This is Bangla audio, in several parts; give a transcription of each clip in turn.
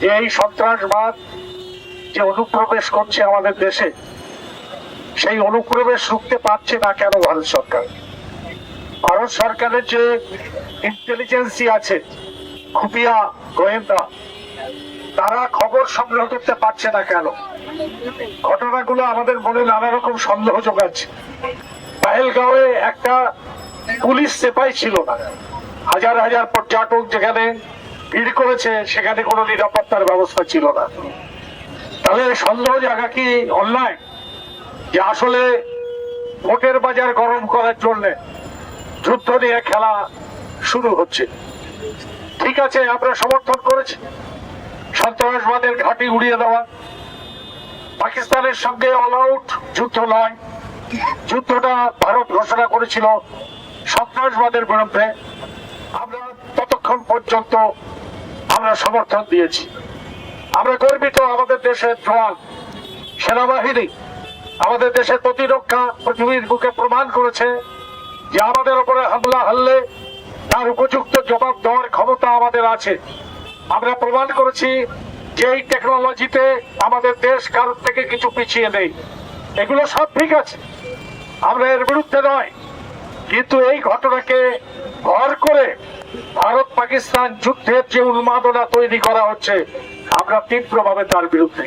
যে এই সন্ত্রাসবাদ যে অনুপ্রবেশ করছে আমাদের দেশে, সেই অনুপ্রবেশ রুখতে পারছে না কেন ভারত সরকার? ভারত সরকারের যে ইন্টেলিজেন্সি আছে, খুফিয়া, গোয়েন্দা, তারা খবর সংগ্রহ করতে পারছে না কেন? ঘটনাগুলো আমাদের মনে নানা রকম সন্দেহ যোগাচ্ছে পাহেলগাঁওয়ে একটা পুলিশ সেপাই ছিল না। হাজার হাজার পর্যটক যেখানে ভিড় করেছে, সেখানে কোনো নিরাপত্তার ব্যবস্থা ছিল না। তাহলে সন্দেহ জায়গা কি অন্যায়? যে আসলে ভোটের বাজার গরম করার জন্য যুদ্ধ নিয়ে খেলা শুরু হচ্ছে। ঠিক আছে, আমরা সমর্থন করেছি। সন্ত্রাসবাদের ঘাঁটি উড়িয়ে দেওয়া। পাকিস্তানের সঙ্গে অল আউট যুদ্ধ নয়। যুদ্ধটা ভারত ঘোষণা করেছিল সন্ত্রাসবাদের বিরুদ্ধে। আমরা ততক্ষণ পর্যন্ত আমরা সমর্থন দিয়েছি। আমরা গর্বিত আমাদের দেশের জওয়ান, সেনাবাহিনী, আমাদের দেশের প্রতিরক্ষা পৃথিবীর বুকে প্রমাণ করেছে যে আমাদের উপরে হামলা হারলে তার উপযুক্ত জবাব দেওয়ার ক্ষমতা আমাদের আছে। আমরা প্রমাণ করেছি যে এই টেকনোলজিতে আমাদের দেশ কারোর থেকে কিছু পিছিয়ে নেই। এগুলো সব ঠিক আছে। আমরা এর বিরুদ্ধে নয়। কিন্তু এই ঘটনাকে ভর করে ভারত পাকিস্তান যুদ্ধের যে উন্মাদনা তৈরি করা হচ্ছে, আমরা তীব্রভাবে তার বিরুদ্ধে।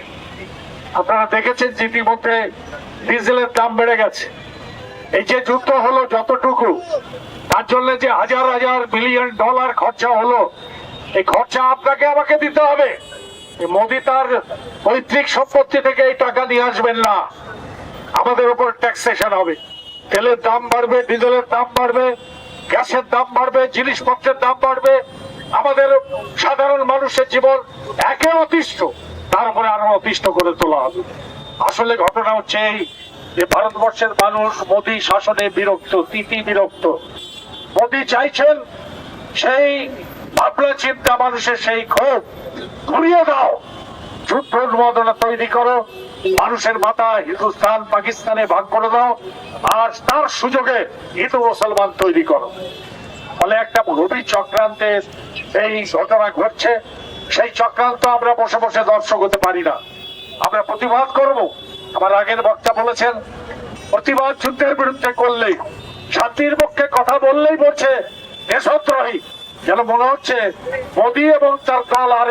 আপনারা দেখেছেন যে ইতিমধ্যে ডিজেলের দাম বেড়ে গেছে। এই যে যুদ্ধ হলো যতটুকু, তার জন্য যে হাজার হাজার বিলিয়ন ডলার খরচা হলো, এই খরচা আপনাকে আমাকে দিতে হবে। মোদি তার পৈতৃক সম্পত্তি থেকে এই টাকা নিয়ে আসবেন না। আমাদের উপর ট্যাক্সেশন হবে। তেলের দাম বাড়বে, ডিজেলের দাম বাড়বে। গ্যাসের দাম বাড়বে, জিনিসপত্রের দাম বাড়বে। আমাদের সাধারণ মানুষের জীবন একে অতিষ্ঠ তারপরে আরও অতিষ্ঠ করে তোলা হবে। আসলে ঘটনা হচ্ছে এই যে ভারতবর্ষের মানুষ মোদী শাসনে বিরক্ত, তিতি বিরক্ত। মোদী চাইছেন সেই ভাবনা চিন্তা মানুষের সেই ক্ষোভ ঘুরিয়ে দাও। যুদ্ধ তৈরি করো। মানুষের মাথা হিন্দুস্তান, পাকিস্তানে ভাগ করে দাও আর তার সুযোগে হিন্দু মুসলমান তৈরি করো। ফলে একটা এই ঘটনা ঘটছে। সেই চক্রান্ত আমরা বসে বসে দর্শক হতে পারি না। আমরা প্রতিবাদ করব। আমার আগের বক্তা বলেছেন, প্রতিবাদ যুদ্ধের বিরুদ্ধে করলেই, শান্তির পক্ষে কথা বললেই বলছে, দেশদ্রোহী। যেন মনে হচ্ছে, মোদী এবং তার দল আর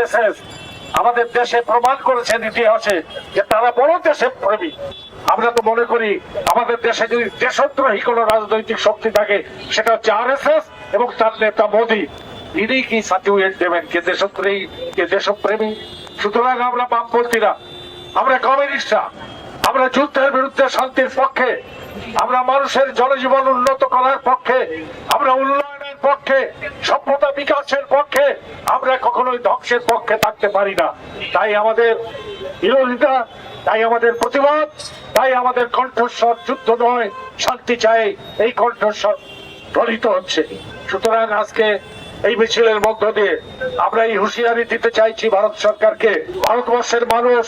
আমাদের দেশে প্রমাণ করেছেন ইতিহাসে যে তারা বড় দেশে প্রেমী। আমরা তো মনে করি, আমাদের দেশে যদি দেশদ্রোহী কোন রাজনৈতিক শক্তি থাকে, সেটা হচ্ছে আর এবং তার নেতা মোদী। তিনি কি সার্টিফিকেট দেবেন কে দেশদ্রোহী, কে দেশপ্রেমী? সুতরাং আমরা বামপন্থীরা, আমরা কমিউনিস্টরা, আমরা যুদ্ধের বিরুদ্ধে শান্তির পক্ষে, আমরা মানুষের জনজীবন উন্নত করার পক্ষে, আমরা উন্নয়নের পক্ষে, সভ্যতা বিকাশের পক্ষে, আমরা কখনোই ধ্বংসের পক্ষে থাকতে পারি না। তাই আমাদের বিরোধিতা, তাই আমাদের প্রতিবাদ, তাই আমাদের কণ্ঠস্বর যুদ্ধ নয়, শান্তি চাই, এই কণ্ঠস্বর ধ্বনিত হচ্ছে। সুতরাং আজকে এই মিছিলের মধ্য দিয়ে আমরা এই হুঁশিয়ারি দিতে চাইছি ভারত সরকারকে, ভারতবর্ষের মানুষ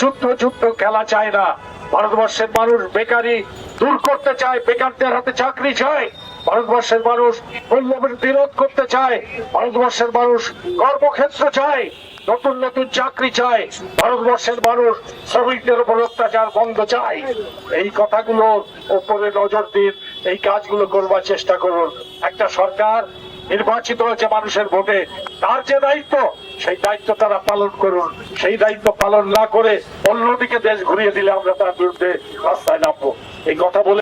যুদ্ধ যুদ্ধ খেলা চায় না। ভারতবর্ষের মানুষ বেকারি দূর করতে চায়, বেকারদের হাতে চাকরি চায়। ভারতবর্ষের মানুষ মূল্যবোধ বিরোধ করতে চায়, ভারতবর্ষের মানুষ কর্মক্ষেত্র চায়, নতুন নতুন চাকরি চায়, ভারতবর্ষের মানুষ শ্রমিকদের উপর অত্যাচার বন্ধ চায়। এই কথাগুলো উপরে নজর দিন, এই কাজগুলো করবার চেষ্টা করুন। একটা সরকার নির্বাচিত হয়েছে মানুষের ভোটে, তার যে দায়িত্ব, সেই দায়িত্ব তারা পালন করুন। সেই দায়িত্ব পালন না করে অন্যদিকে দেশ ঘুরিয়ে দিলে আমরা তার বিরুদ্ধে রাস্তায় নামবো। এই কথা বলে